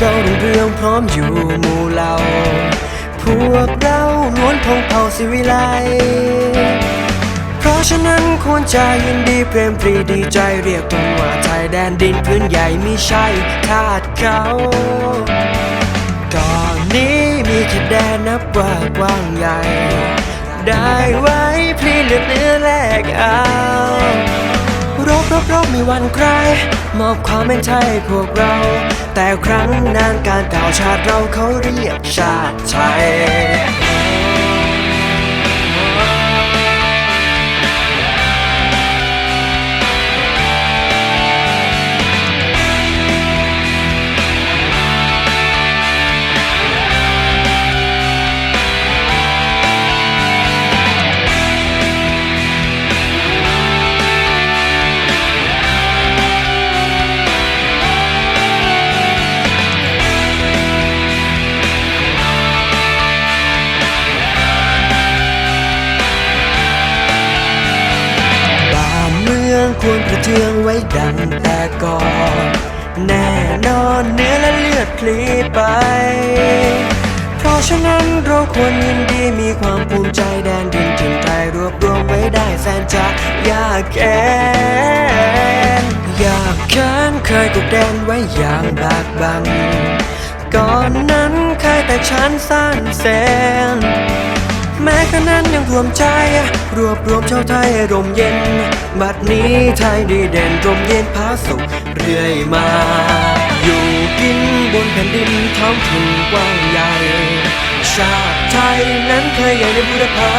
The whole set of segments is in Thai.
เรารุ่งเรืองพร้อมอยู่หมู่เหล่าพวกเราล้วนพงเผ่าสิวิไล เพราะฉะนั้นควรจะยินดีเพรมปรีดีใจเรียกตนว่าไทยแดนดินพื้นใหญ่ไม่ใช่ทาสเขาก่อนนี้มีแค่แดนนับว่ากว้างใหญ่ ได้ไว้เลื วันใครมอบความเป็นไทยพวกเรา แต่ครั้งนานการเก่าวชาติเราเขาเรียกชาติไทย ควรประเทืองไว้ดังแต่ก่อน แน่นอนเนื้อและเลือดพลีไป เพราะฉะนั้นเราควรยินดีมีความภูมิใจแดนดินถิ่นไทยรวบรวมไว้ได้แสนจะยากแค้นยากแค้นเคยกดแดนไว้อย่างบากบัง ก่อนนั้นเคยแต่ฉันสั้นแสน แม้กระนั้นยังรวมใจ รวบรวมชาวไทยร่มเย็น บัดนี้ไทยดีเด่นร่มเย็นผาสุขเรื่อยมา อยู่กินบนแผ่นดินท้องถิ่นกว้างใหญ่ ชาติไทยนั้นเคยใหญ่ในบุรพา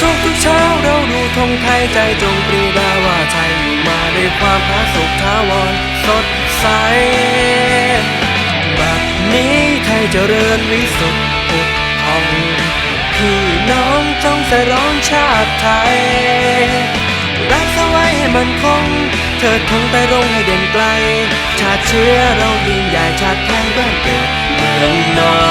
ทุกทุกเช้าเราดูธงไทยใจจงปรีดาว่าไทยอยู่มาด้วยความผาสุกทาวรสดใส บัดนี้ไทยเจริญวิสุทธิ์ ส่ร้องชาติไทย รักษาไว้ให้มันคงเถิดธงไตรรงให้เด่นไกล ชาติเชื้อเรายิ่งใหญ่ชาติไทยบ้านเกิดเมืองนอน